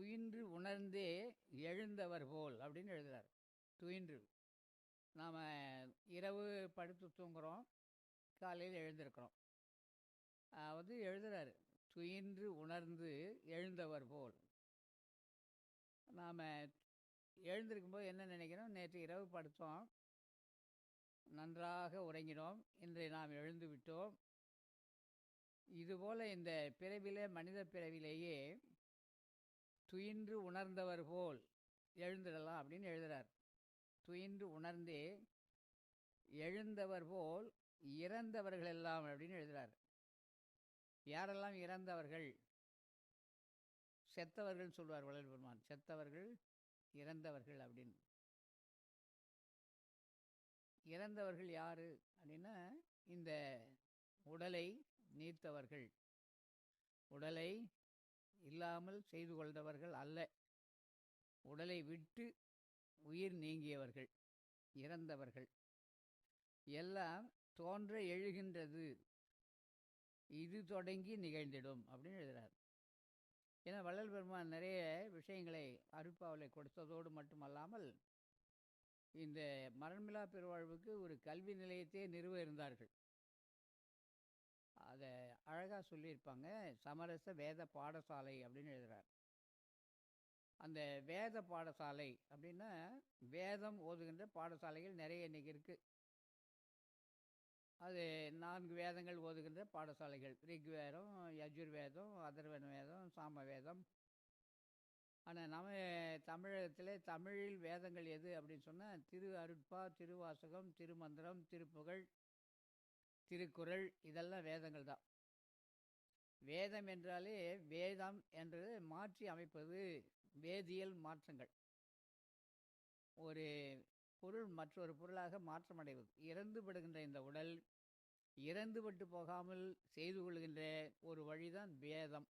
துயின்று உணர்ந்தே எழுந்தவர் போல் அப்படின்னு எழுதுறார். துயின்று. நாம் இரவு படுத்து தூங்குகிறோம் காலையில் எழுந்திருக்கிறோம். வந்து எழுதுகிறாரு துயின்று உணர்ந்து எழுந்தவர் போல். நாம் எழுந்திருக்கும்போது என்ன நினைக்கிறோம்? நேற்று இரவு படுத்தோம் நன்றாக உறங்கினோம் இன்றை நாம் எழுந்து விட்டோம். இதுபோல் இந்த பிறவிலே மனித பிறவிலேயே துயின்று உணர்ந்தவர் போல் எழுந்திடலாம் அப்படின்னு எழுதுறார். துயின்று உணர்ந்தே எழுந்தவர் போல் இறந்தவர்கள் எல்லாம் அப்படின்னு எழுதுறார். யாரெல்லாம் இறந்தவர்கள்? செத்தவர்கள் சொல்வார் வள்ளல் பெருமான். செத்தவர்கள் இறந்தவர்கள் அப்படின்னு. இறந்தவர்கள் யாரு அப்படின்னா இந்த உடலை நீர்த்தவர்கள் உடலை இல்லாமல் செய்து கொண்டவர்கள் அல்ல. உடலை விட்டு உயிர் நீங்கியவர்கள் இறந்தவர்கள். எல்லாம் தோன்ற எழுகின்றது. இது தொடங்கி நிகழ்ந்திடும் அப்படின்னு எழுதுகிறார் ஏன்னா வள்ளல் பெருமான் நிறைய விஷயங்களை அருட்பாவலை கொடுத்ததோடு மட்டுமல்லாமல் இந்த மரண்மிலா பெருவாழ்வுக்கு ஒரு கல்வி நிலையத்தையே நிறுவ இருந்தார்கள். அதை அழகாக சொல்லியிருப்பாங்க. சமரச வேத பாடசாலை அப்படின்னு எழுதுகிறார் அந்த வேத பாடசாலை அப்படின்னா வேதம் ஓதுகின்ற பாடசாலைகள் நிறைய இன்னைக்கு இருக்குது அது நான்கு வேதங்கள் ஓதுகின்ற பாடசாலைகள். ரிக்வேதம் யஜுர்வேதம் அதர்வன வேதம் சாம வேதம் ஆனால் நம்ம தமிழகத்தில் தமிழில் வேதங்கள் எது அப்படின்னு சொன்னால் திரு அருட்பா திருவாசகம் திருமந்திரம் திருப்புகழ் திருக்குறள் இதெல்லாம் வேதங்கள் தான். வேதம் என்றாலே வேதம் என்று மாற்றி அமைப்பது வேதியியல் மாற்றங்கள். ஒரு பொருள் மற்றொரு பொருளாக மாற்றமடைவது. இறந்து விடுகின்ற இந்த உடல் இறந்துபட்டு போகாமல் செய்து கொள்கின்ற ஒரு வழிதான் வேதம்.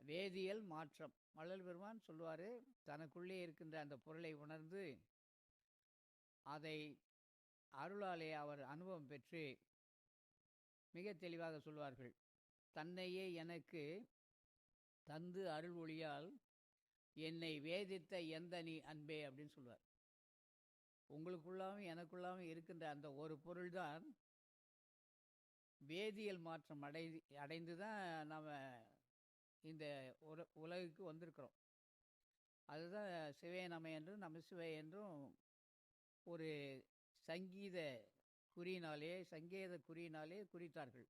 வேதியியல் மாற்றம். வள்ளல் பெருமான் சொல்லுவார் தனக்குள்ளே இருக்கின்ற அந்த பொருளை உணர்ந்து அதை அருளாலே அவர் அனுபவம் பெற்று மிக தெளிவாக சொல்வார்கள். தன்னையே எனக்கு தந்து அருள் ஒளியால் என்னை வேதித்த எந்த நீ அன்பே அப்படின்னு சொல்லுவார் உங்களுக்குள்ளாவும் எனக்குள்ளாவும் இருக்கின்ற அந்த ஒரு பொருள்தான் வேதியியல் மாற்றம் அடை அடைந்து தான் நாம் இந்த உல உலகுக்கு வந்திருக்கிறோம். அதுதான் சிவே நம என்றும் நம சிவை என்றும் ஒரு சங்கீத குறியினாலே சங்கேத குறியினாலே குறித்தார்கள்.